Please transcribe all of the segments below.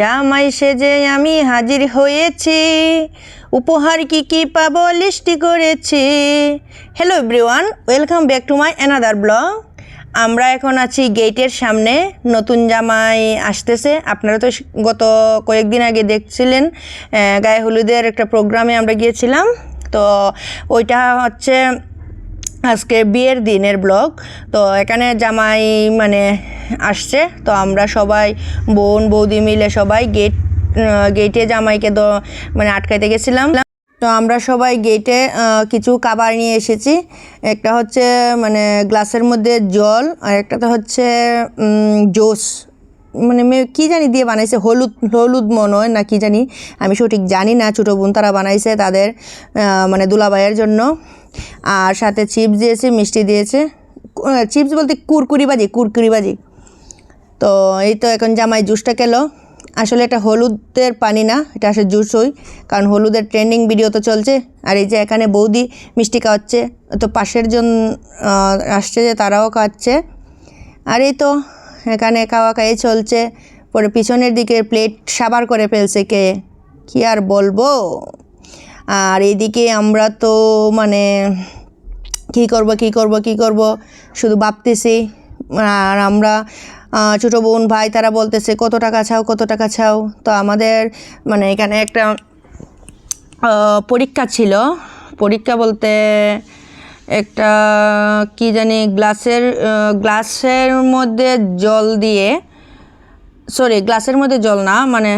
জামাই সেজে আমি হাজির হয়েছি। উপহার কি কি পাবো লিস্টি করেছি। Hello everyone welcome back to my another blog আমরা এখন আছি গেটের সামনে, নতুন জামাই আসতেছে। আপনারা তো গত কয়েকদিন আগে দেখছিলেন গায়ে হলুদের একটা প্রোগ্রামে আমরা গিয়েছিলাম। তো ওইটা হচ্ছে আজকে বিয়ের দিনের ব্লগ তো এখানে জামাই মানে আসছে, তো আমরা সবাই, বোন, বৌদি মিলে সবাই গেট গেটে জামাইকে মানে আটকাইতে গেছিলাম। তো আমরা সবাই গেটে কিছু খাবার নিয়ে এসেছি। একটা হচ্ছে মানে গ্লাসের মধ্যে জল, আর একটা তো হচ্ছে জোস। মানে কি জানি দিয়ে বানাইছে, হলুদ হলুদ মনে হয় না কি জানি, আমি সঠিক জানি না। ছোটো বোন তারা বানাইছে তাদের মানে দুলাভাইয়ের জন্য। আর সাথে চিপস দিয়েছে, মিষ্টি দিয়েছে। চিপস বলতে কুরকুরি বাজি কুরকুরি বাজি তো এই তো এখন জামাই জুসটা খেলো। আসলে এটা হলুদের পানি না, এটা আসলে জুস হই কারণ হলুদের ট্রেন্ডিং ভিডিও তো চলছে। আর এই যে এখানে বৌদি মিষ্টি খাওয়াচ্ছে, তো পাশের জন আসছে যে তারাও খাচ্ছে। আর এই তো এখানে খাওয়া খাইয়ে চলছে, পরে পিছনের দিকে প্লেট সাবার করে ফেলছে কে? কি আর বলব? আর এইদিকে আমরা তো মানে কী করব কী করব কী করব, শুধু ভাবতেছি। আর আমরা ছোটো বোন, ভাই, তারা বলতেছে, কত টাকা ছাও কত টাকা ছাও তো আমাদের মানে এখানে একটা পরীক্ষা ছিল। পরীক্ষা বলতে একটা, কি জানি, গ্লাসের গ্লাসের মধ্যে জল দিয়ে, সরি, গ্লাসের মধ্যে জল না মানে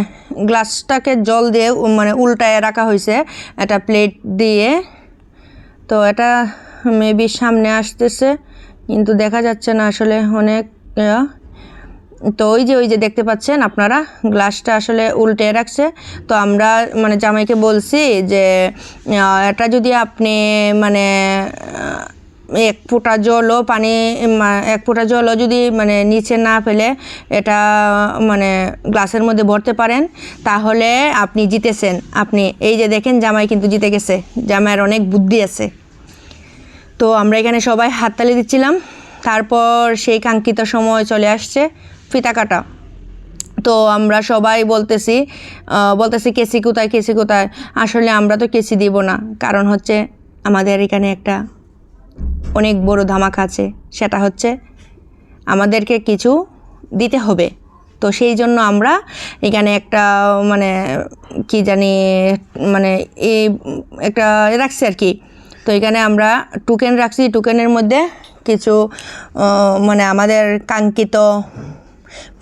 গ্লাসটাকে জল দিয়ে মানে উল্টায় রাখা হয়েছে, একটা প্লেট দিয়ে। তো এটা মেবি সামনে আসতেছে, কিন্তু দেখা যাচ্ছে না আসলে অনেক। তো ওই যে ওই যে দেখতে পাচ্ছেন আপনারা, গ্লাসটা আসলে উল্টে রাখছে। তো আমরা মানে জামাইকে বলছি যে এটা যদি আপনি মানে এক ফোঁটা জলও পানি এক ফোঁটা জলও যদি মানে নিচে না ফেলে, এটা মানে গ্লাসের মধ্যে ভরতে পারেন, তাহলে আপনি জিতেছেন। আপনি, এই যে দেখেন, জামাই কিন্তু জিতে গেছে। জামাইয়ের অনেক বুদ্ধি আছে। তো আমরা এখানে সবাই হাততালি দিচ্ছিলাম। তারপর সেই কাঙ্ক্ষিত সময় চলে আসছে। ফিতা কাটা তো আমরা সবাই বলতেছি বলতেছি কেসি কোথায় কেসি কোথায়? আসলে আমরা তো কেসি দিব না। কারণ হচ্ছে আমাদের এখানে একটা অনেক বড় ধামাক আছে। সেটা হচ্ছে আমাদেরকে কিছু দিতে হবে। তো সেই জন্য আমরা এখানে একটা মানে কি জানি মানে এই একটা রাখছি আর কি। তো এখানে আমরা টুকেন রাখছি। টুকেনের মধ্যে কিছু মানে আমাদের কাঙ্ক্ষিত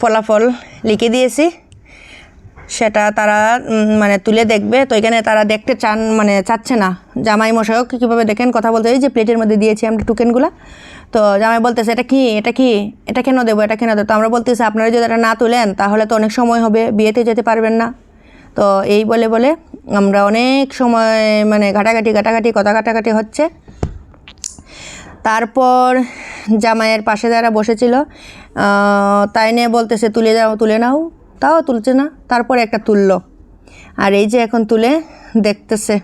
ফলাফল লিখে দিয়েছি। সেটা তারা মানে তুলে দেখবে। তো এখানে তারা দেখতে চান মানে চাচ্ছে না। জামাই মশাইও কীভাবে দেখেন? কথা বলতে যে প্লেটের মধ্যে দিয়েছি আমরা টুকেনগুলো তো জামাই বলতেছে, এটা কি? এটা কি? এটা কেন দেবো? এটা কেন দেবো? তো আমরা বলতেছি, আপনারা যদি এটা না তুলেন, তাহলে তো অনেক সময় হবে। বিয়েতে যেতে পারবেন না। তো এই বলে বলে আমরা অনেক সময় মানে ঘাটাঘাটি ঘাটাঘাটি, কথা ঘাটাঘাটি হচ্ছে। তারপর জামাইয়ের পাশে যারা বসেছিল তাই নিয়ে বলতেছে, তুলে যাও তুলে নাও। তাও তুলছে না। তারপর একটা তুললো। আর এই যে এখন তুলে দেখতেছে।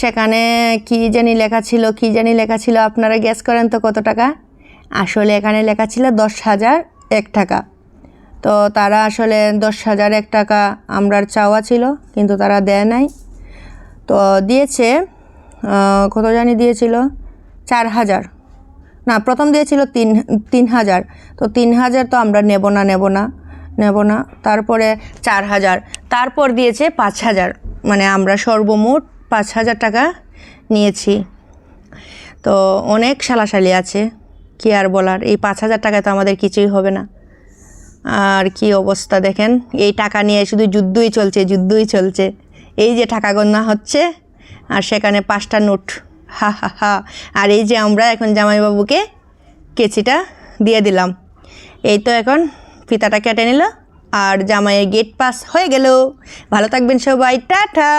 সেখানে কি জানি লেখা ছিল, কি জানি লেখা ছিল, আপনারা গ্যাস করেন তো কত টাকা? আসলে এখানে লেখা ছিল দশ হাজার এক টাকা। তো তারা আসলে দশ হাজার এক টাকা আমরার চাওয়া ছিল, কিন্তু তারা দেয় নাই। তো দিয়েছে কত জানি দিয়েছিল? চার হাজার। না, প্রথম দিয়েছিল তিন তিন হাজার। তো তিন হাজার তো আমরা নেব না নেব না নেব না। তারপরে চার হাজার। তারপর দিয়েছে পাঁচ হাজার। মানে আমরা সর্বমোট পাঁচ হাজার টাকা নিয়েছি। তো অনেক সালাসালি আছে, কি আর বলার? এই পাঁচ হাজার টাকায় তো আমাদের কিছুই হবে না। আর কি অবস্থা দেখেন? এই টাকা নিয়ে শুধু যুদ্ধই চলছে যুদ্ধই চলছে। এই যে টাকা গণনা হচ্ছে, আর সেখানে পাঁচটা নোট। হা হা হা। আর এই যে আমরা এখন জামাইবাবুকে কেচিটা দিয়ে দিলাম। এই তো এখন ফিতাটা কেটে নিল আর জামাইয়ের গেট পাস হয়ে গেল। ভালো থাকবেন সবাই। টাটা।